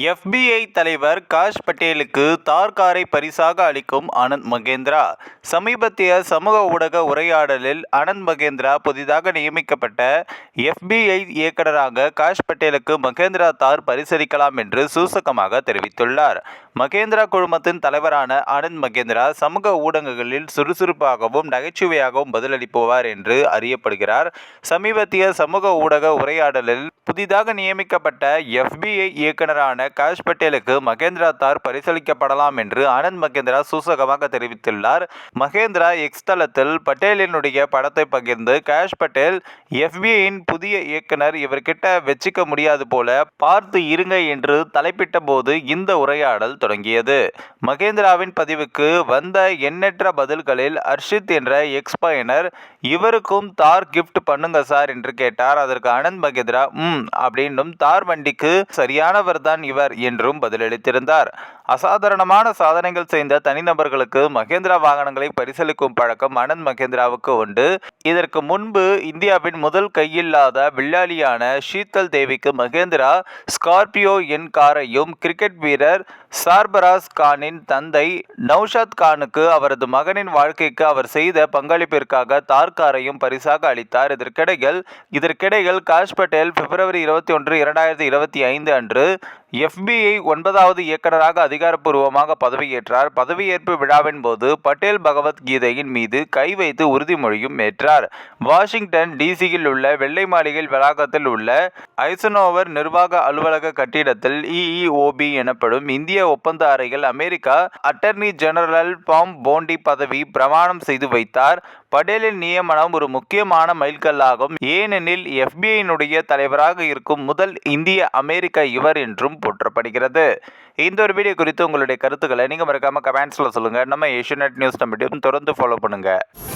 FBI தலைவர் cash பட்டேலுக்கு தார் காரை பரிசாக அளிக்கும் ஆனந்த் மகேந்திரா. சமீபத்திய சமூக ஊடக உரையாடலில் ஆனந்த் மகேந்திரா புதிதாக நியமிக்கப்பட்ட எஃபிஐ இயக்குநராக காஷ் பட்டேலுக்கு மகேந்திரா தார் பரிசளிக்கலாம் என்று சூசகமாக தெரிவித்துள்ளார். மகேந்திரா குழுமத்தின் தலைவரான ஆனந்த் மகேந்திரா சமூக ஊடகங்களில் சுறுசுறுப்பாகவும் நகைச்சுவையாகவும் பதிலளிப்புவார் என்று அறியப்படுகிறார். சமீபத்திய சமூக ஊடக உரையாடலில் புதிதாக நியமிக்கப்பட்ட எஃபிஐ இயக்குநரான காஷ் பட்டேலுக்கு மகேந்திரா தார் பரிசளிக்கப்படலாம் என்று ஆனந்த் மகேந்திரா சூசகமாக தெரிவித்துள்ளார். மகேந்திரா எக்ஸ் தளத்தில் பட்டேலினுடைய படத்தை பகிர்ந்து காஷ் பட்டேல் எஃபிஐயின் புதிய இயக்குனர் இவர்கிட்ட வச்சுக்க முடியாது போல பார்த்து இருங்க என்று தலைப்பிட்ட போது இந்த உரையாடல் தொடங்கியது. மகேந்திராவின் பதிவுக்கு வந்த எண்ணற்ற பதில்களில் அர்ஷித் என்ற எக்ஸ் பயனர் இவருக்கும் தார் கிஃப்ட் பண்ணுங்க சார் என்று கேட்டார். அதற்கு ஆனந்த் மகேந்திரா ம் அப்படின்னும் தார் வண்டிக்கு சரியானவர் தான் இவர் என்றும் பதிலளித்திருந்தார். அசாதாரணமான சாதனைகள் செய்த தனிநபர்களுக்கு மகேந்திரா வாகனங்களை பரிசளிக்கும் பழக்கம் ஆனந்த் மகேந்திராவுக்கு உண்டு. இதற்கு முன்பு இந்தியாவின் முதல் கையில்லாத வில்லாளியான ஷீத்தல் தேவிக்கு மகேந்திரா ஸ்கார்பியோ என் காரையும் கிரிக்கெட் வீரர் சார்பராஸ் கானின் தந்தை நௌஷாத் கானுக்கு அவரது மகனின் வாழ்க்கைக்கு அவர் செய்த பங்களிப்பிற்காக தார் காரையும் பரிசாக அளித்தார். இதற்கிடையில் இதற்கிடையில் காஷ் பட்டேல் பிப்ரவரி இருபத்தி ஒன்று இரண்டாயிரத்தி இருபத்தி ஐந்து அன்று எஃபிஐ ஒன்பதாவது இயக்குநராக அதிகாரப்பூர்வமாக பதவியேற்றார். பதவியேற்பு விழாவின் போது பட்டேல் பகவத்கீதையின் மீது கை வைத்து உறுதிமொழியும் ஏற்றார். வாஷிங்டன் டிசியில் உள்ள வெள்ளை மாளிகை வளாகத்தில் உள்ள ஐசனோவர் நிர்வாக அலுவலக கட்டிடத்தில் இஇஓபி எனப்படும் இந்திய ஒப்பந்த அறையில் America attorney general Pam Bondi பதவி பிரமாணம் செய்து வைத்தார். படேலின் நியமனம் ஒரு முக்கியமான மைல்கல்லாகும். ஏனெனில் எஃபிஐனுடைய தலைவராக இருக்கும் முதல் இந்திய அமெரிக்க இவர் என்றும் போற்றப்படுகிறது. இந்த ஒரு வீடியோ குறித்து உங்களுடைய கருத்துக்களை நீங்கள் மறக்காமல் கமெண்ட்ஸில் சொல்லுங்கள் நம்ம ஏஷியநெட் நியூஸ் நம்மிடம் தொடர்ந்து ஃபாலோ பண்ணுங்கள்